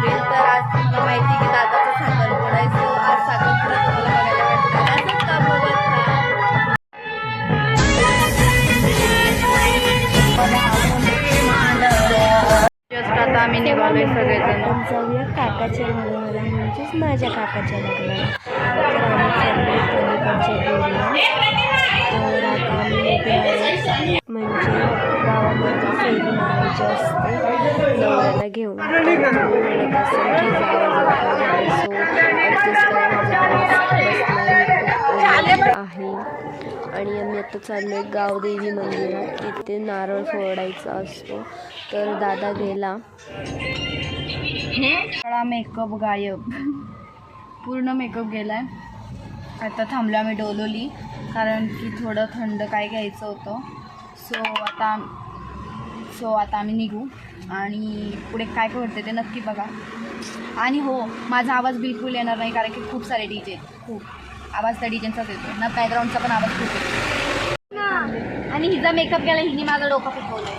April तर आज तुम्हाला माहिती आहे की दादाचा साखरपुडा आहे सो आज साखरपुडा तुम्हाला बघायला भेटणार. असंच का बघत राहा. Just आता आम्ही निघालोय सगळेजण. आपण जाऊया काकाच्या लग्नाला म्हणजेच माझ्या काकाच्या लग्नाला तर आम्ही चाललोय पलीकडच्या देवीला तर आता आम्ही निघालो म्हणजे गावामध्ये फेरी मारायची असते. आहे. आणि आम्ही आता चाललोय गावदेवी मंदिरात. तिथे नारळ फोडायचा असतो. तर दादा गेला. मेकअप गायब. पूर्ण मेकअप गेलाय. आता थांबलो आम्ही डोलोली कारण की थोडं थंड काय घ्यायचं होतं. सो आता सो आता आम्ही निघू. आणि पुढे काय काय घडते ते नक्की बघा. आणि हो माझा आवाज बिलकुल येणार नाही कारण की खूप सारे डी जे खूप. आवाज त्या डीजेंचाच येतो. ना बॅकग्राऊंडचा पण आवाज खूप येतो. आणि हिचा मेकअप केला हिने माझं डोकं फिकवलंय.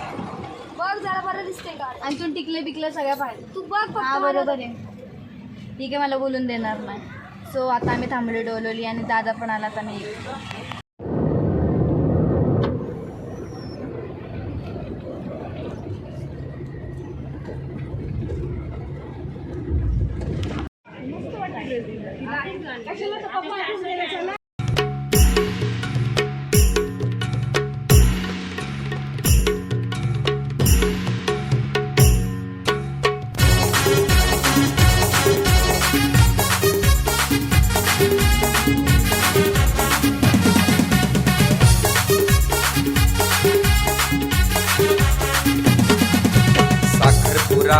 बघ जरा बरं दिसते का? आणि तू टिकले बिकले सगळ्या पाहिजे तू बघ हा बरोबर आहे. ठीक आहे मला बोलून देणार नाही. सो आता आम्ही थांबलो डोलोली आणि दादा पण आला तर मी.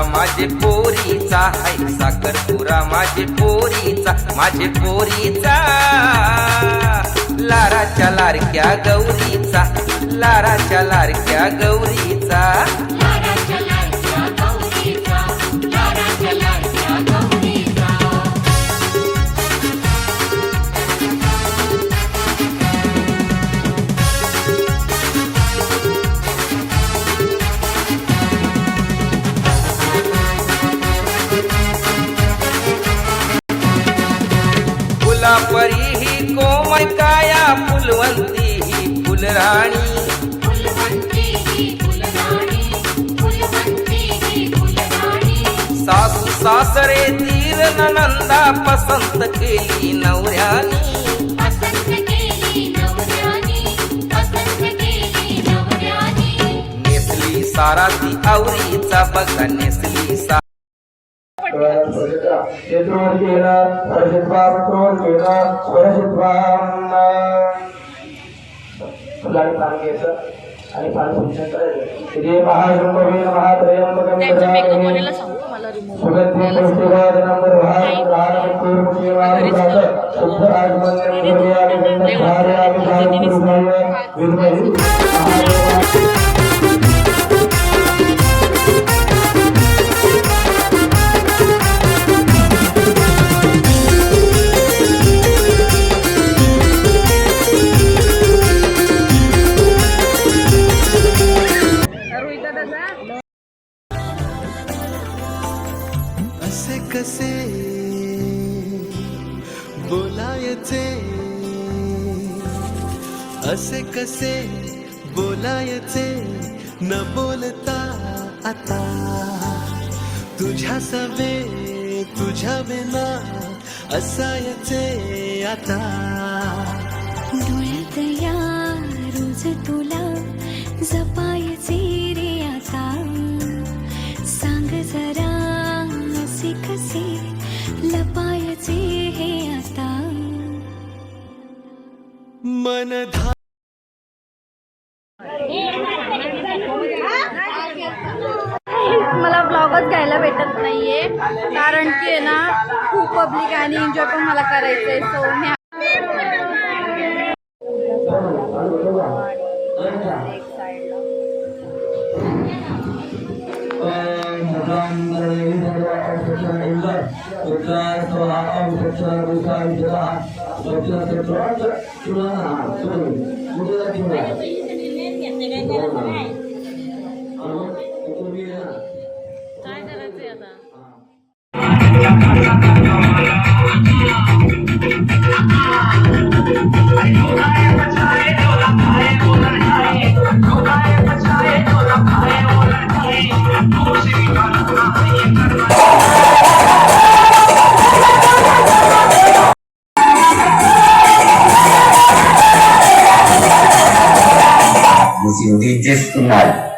माझे पोरीचा हाय साखरपुरा माझे पोरीचा माझे पोरीचा. लाराच्या लारक्या गौरीचा लाराच्या लारक्या गौरीचा. फुलदाणी सासू सासरे तीर नंदा पसंत केली नवऱ्यानी. नेसली सारा ती आवरीचा बघा नेसली सा चतुर्वर्गेण स्पर्शित्वा फुलाने पान घ्यायचं आणि पान पुष्ण करायचं. श्री महाशंभवे महात्रयंबकं सुगंधी पुष्टिवादनं निर्वहारं शुद्ध आगमन्यं निर्वयामि गन्धधारयामि धारपुरुषाय विद्महे असे कसे बोलायचे? असे कसे बोलायचे? न बोलता आता तुझ्या सवे तुझ्या विना असायचे आता. मन धा मला ब्लॉगच घ्यायला भेटत नाहीये. कारण की आहे ना खूप पब्लिक आणि एन्जॉय पण मला करायचंय सो मी उत्तर 我们都曾试过想以后以后却不会来。了有一个只想拥抱着你的我一瞬间落空 గురించి నిందిస్తున్నారు